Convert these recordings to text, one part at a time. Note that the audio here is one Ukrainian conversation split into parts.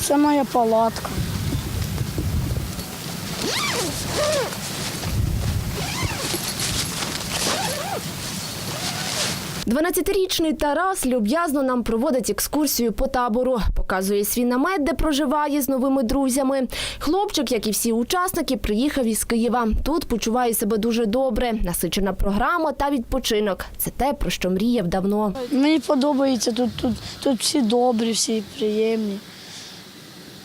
Це моя палатка. Дванадцятирічний Тарас люб'язно нам проводить екскурсію по табору, показує свій намет, де проживає з новими друзями. Хлопчик, як і всі учасники, приїхав із Києва. Тут почуває себе дуже добре. Насичена програма та відпочинок. Це те, про що мріяв давно. Мені подобається тут, тут, тут всі добрі, всі приємні.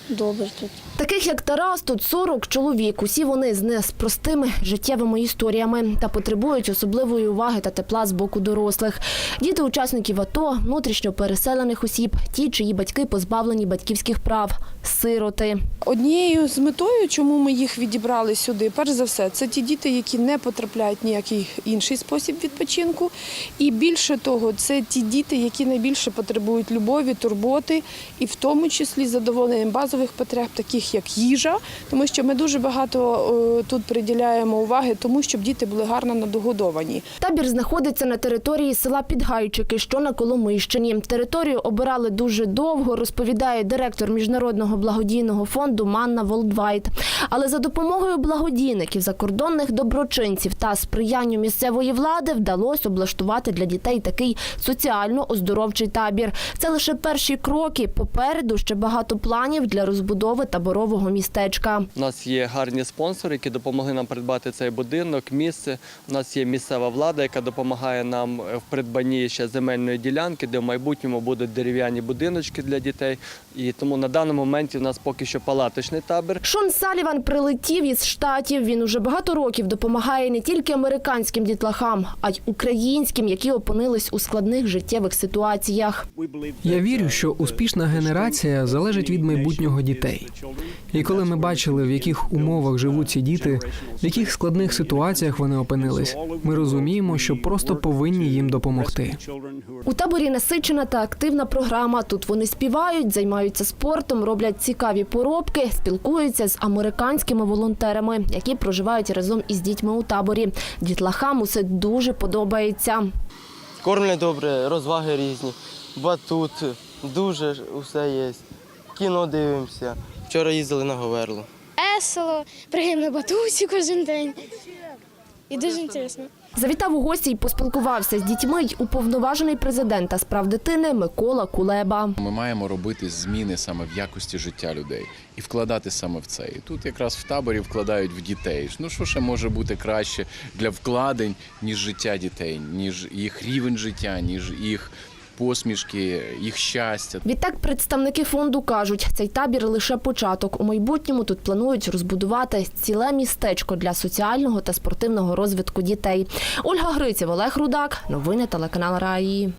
Добре тут. Таких як Тарас, тут 40 чоловік. Усі вони з неспростими життєвими історіями та потребують особливої уваги та тепла з боку дорослих. Діти учасників АТО, внутрішньо переселених осіб, ті, чиї батьки позбавлені батьківських прав, сироти. Однією з метою, чому ми їх відібрали сюди, перш за все, це ті діти, які не потрапляють в ніякий інший спосіб відпочинку. І більше того, це ті діти, які найбільше потребують любові, турботи, і в тому числі задоволенням базових потреб, таких як їжа, тому що ми дуже багато е, тут приділяємо уваги тому, щоб діти були гарно надогодовані. Табір знаходиться на території села Підгайчики, що на Коломийщині. Територію обирали дуже довго, розповідає директор міжнародного благодійного фонду Манна Волдвайт. Але за допомогою благодійників, закордонних доброчинців та сприянню місцевої влади вдалося облаштувати для дітей такий соціально оздоровчий табір. Це лише перші кроки. Попереду ще багато планів для розбудови таборового містечка. У нас є гарні спонсори, які допомогли нам придбати цей будинок, місце. У нас є місцева влада, яка допомагає нам в придбанні ще земельної ділянки, де в майбутньому будуть дерев'яні будиночки для дітей. І тому на даному моменті у нас поки що палаточний табір. Шон Саліван прилетів із штатів. Він уже багато років допомагає не тільки американським дітлахам, а й українським, які опинились у складних життєвих ситуаціях. Я вірю, що успішна генерація залежить від майбутнього дітей. І коли ми бачили, в яких умовах живуть ці діти, в яких складних ситуаціях вони опинились, ми розуміємо, що просто повинні їм допомогти. У таборі насичена та активна програма. Тут вони співають, займаються спортом, роблять цікаві поробки, спілкуються з американськими волонтерами, які проживають разом із дітьми у таборі. Дітлахам усе дуже подобається. Кормлять добре, розваги різні, батут, дуже усе є. Кіно дивимося. Вчора їздили на Говерло. весело, пригаємо на батуті кожен день. І дуже цікаво. Завітав у гості і поспілкувався з дітьми й уповноважений президента справ дитини Микола Кулеба. Ми маємо робити зміни саме в якості життя людей і вкладати саме в це. І тут якраз в таборі вкладають в дітей. Ну що ще може бути краще для вкладень, ніж життя дітей, ніж їх рівень життя, ніж їх посмішки, їх щастя. Відтак представники фонду кажуть, цей табір лише початок. У майбутньому тут планують розбудувати ціле містечко для соціального та спортивного розвитку дітей. Ольга Гриців, Олег Рудак. Новини телеканал Раї.